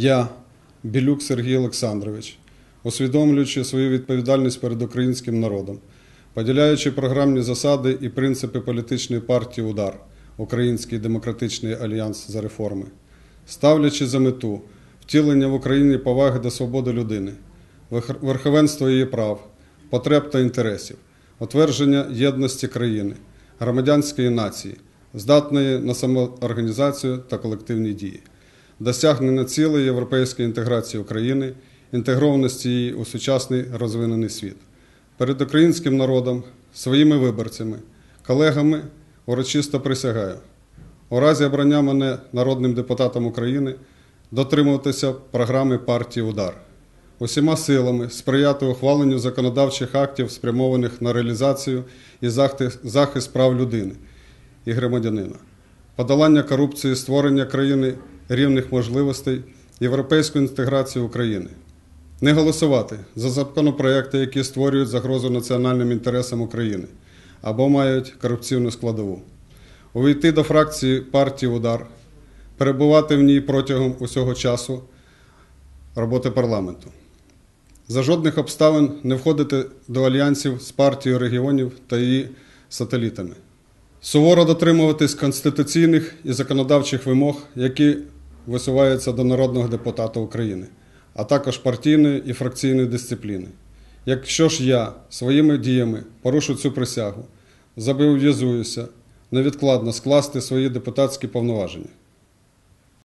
Я, Білюк Сергій Олександрович, усвідомлюючи свою відповідальність перед українським народом, поділяючи програмні засади і принципи політичної партії Удар, Український демократичний альянс за реформи, ставлячи за мету втілення в Україні поваги до свободи людини, верх- верховенства її прав, потреб та інтересів, утвердження єдності країни, громадянської нації, здатної на самоорганізацію та колективні дії, досягнення цілей європейської інтеграції України, інтегрованості її у сучасний розвинений світ. Перед українським народом, своїми виборцями, колегами урочисто присягаю. У разі обрання мене народним депутатом України дотримуватися програми партії Удар, усіма силами сприяти ухваленню законодавчих актів, спрямованих на реалізацію і захист прав людини і громадянина, подолання корупції, створення країни рівних можливостей, європейську інтеграцію України. Не голосувати за законопроекти, які створюють загрозу національним інтересам України або мають корупційну складову. Увійти до фракції партії Удар, перебувати в ній протягом усього часу роботи парламенту. За жодних обставин не входити до альянсів з партією регіонів та її сателітами. Суворо дотримуватись конституційних і законодавчих вимог, які висуваються до народного депутата України, а також партійної і фракційної дисципліни. Якщо ж я своїми діями порушу цю присягу, зобов'язуюся невідкладно скласти свої депутатські повноваження.